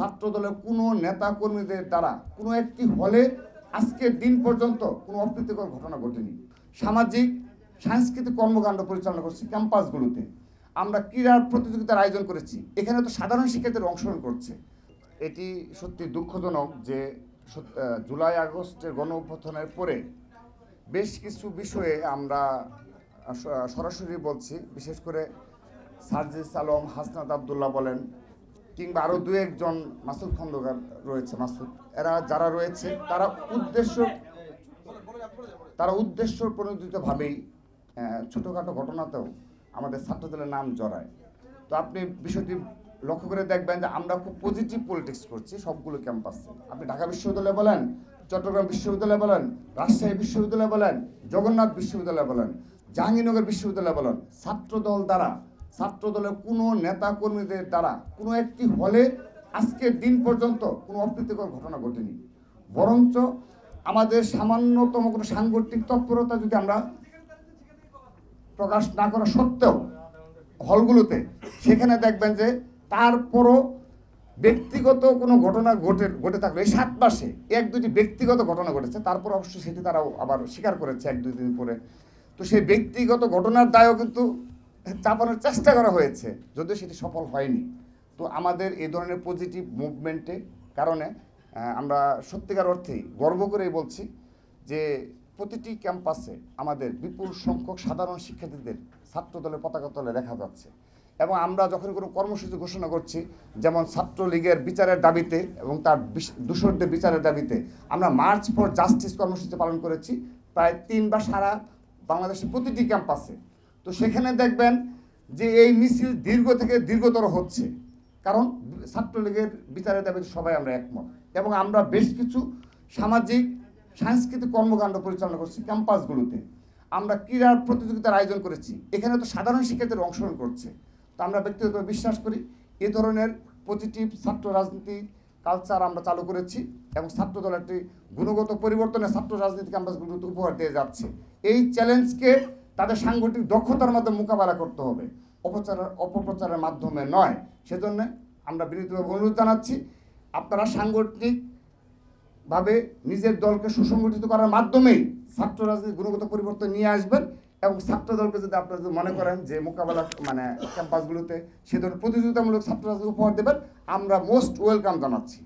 ছাত্র দলের কোনো নেতা কর্মীদের দ্বারা কোনো একটি হলে আজকের দিন পর্যন্ত কোনো অপ্রীতিকর ঘটনা ঘটেনি। সামাজিক, সাংস্কৃতিক কর্মকাণ্ড পরিচালনা করছি ক্যাম্পাসগুলোতে। আমরা ক্রীড়ার প্রতিযোগিতার আয়োজন করেছি। এখানে তো সাধারণ শিক্ষার্থীরা অংশগ্রহণ করছে। এটি সত্যি দুঃখজনক যে জুলাই আগস্টের গণ অভ্যুত্থানের পরে বেশ কিছু বিষয়ে আমরা সরাসরি বলছি। বিশেষ করে সার্জিস আলম, হাসনাত আবদুল্লাহ বলেন কিংবা আরও দু একজন মাসুদ খন্দকার রয়েছে, মাসুদ। এরা যারা রয়েছে, তারা উদ্দেশ্য তারা উদ্দেশ্য প্রণোদিতভাবেই ছোটোখাটো ঘটনাতেও আমাদের ছাত্রদলের নাম জড়ায়। তো আপনি বিষয়টি লক্ষ্য করে দেখবেন যে আমরা খুব পজিটিভ পলিটিক্স করছি সবগুলো ক্যাম্পাসে আপনি ঢাকা বিশ্ববিদ্যালয় বলেন, চট্টগ্রাম বিশ্ববিদ্যালয় বলেন, রাজশাহী বিশ্ববিদ্যালয় বলেন, জগন্নাথ বিশ্ববিদ্যালয় বলেন, জাহাঙ্গীরনগর বিশ্ববিদ্যালয় বলেন, ছাত্রদল দ্বারা ছাত্রদলের কোনো নেতা কর্মীদের দ্বারা কোনো একটি হলে আজকের দিন পর্যন্ত কোনো অপ্রীতিকর ঘটনা ঘটেনি। বরঞ্চ আমাদের সামান্যতম কোনো সাংগঠনিক তৎপরতা যদি আমরা প্রকাশ না করা সত্ত্বেও হলগুলোতে, সেখানে দেখবেন যে তারপরও ব্যক্তিগত কোনো ঘটনা ঘটে ঘটে থাকলে, এই সাত মাসে এক দুটি ব্যক্তিগত ঘটনা ঘটেছে, তারপর অবশ্য সেটি তারাও আবার স্বীকার করেছে এক দুই দিন পরে। তো সেই ব্যক্তিগত ঘটনার দায়ও কিন্তু চাপানোর চেষ্টা করা হয়েছে, যদিও সেটি সফল হয়নি। তো আমাদের এই ধরনের পজিটিভ মুভমেন্টে কারণে আমরা সত্যিকার অর্থেই গর্ব করেই বলছি যে প্রতিটি ক্যাম্পাসে আমাদের বিপুল সংখ্যক সাধারণ শিক্ষার্থীদের ছাত্রদলের পতাকা তলে দেখা যাচ্ছে। এবং আমরা যখন কোনো কর্মসূচি ঘোষণা করছি, যেমন ছাত্রলীগের বিচারের দাবিতে এবং তার বিশ- বিচারের দাবিতে, আমরা মার্চ ফর জাস্টিস কর্মসূচি পালন করেছি। প্রায় তিন বা সারা বাংলাদেশের প্রতিটি ক্যাম্পাসে তো সেখানে দেখবেন যে এই মিছিল দীর্ঘ থেকে দীর্ঘতর হচ্ছে। কারণ ছাত্রলীগের বিচারের দাবিতে সবাই আমরা একমত। এবং আমরা বেশ কিছু সামাজিক, সাংস্কৃতিক কর্মকাণ্ড পরিচালনা করছি ক্যাম্পাসগুলোতে। আমরা ক্রীড়া প্রতিযোগিতার আয়োজন করেছি। এখানে তো সাধারণ শিক্ষার্থীরা অংশগ্রহণ করছে। তো আমরা ব্যক্তিগত বিশ্বাস করি, এ ধরনের পজিটিভ ছাত্র রাজনীতি কালচার আমরা চালু করেছি এবং ছাত্রদল একটি গুণগত পরিবর্তনে ছাত্র রাজনীতি ক্যাম্পাসগুলোতে উপহার দিয়ে যাচ্ছে। এই চ্যালেঞ্জকে তাদের সাংগঠনিক দক্ষতার মাধ্যমে মোকাবেলা করতে হবে। অপচারের অপপ্রচারের মাধ্যমে নয়। সেজন্য আমরা বিনীতভাবে অনুরোধ জানাচ্ছি, আপনারা সাংগঠনিক ভাবে নিজের দলকে সুসংগঠিত করার মাধ্যমেই ছাত্র রাজনীতির গুণগত পরিবর্তন নিয়ে আসবেন এবং ছাত্র দলকে যদি আপনারা যদি মনে করেন যে মোকাবেলা মানে ক্যাম্পাসগুলোতে সে ধরনের প্রতিযোগিতামূলক ছাত্র রাজনীতি উপহার দেবেন, আমরা মোস্ট ওয়েলকাম জানাচ্ছি।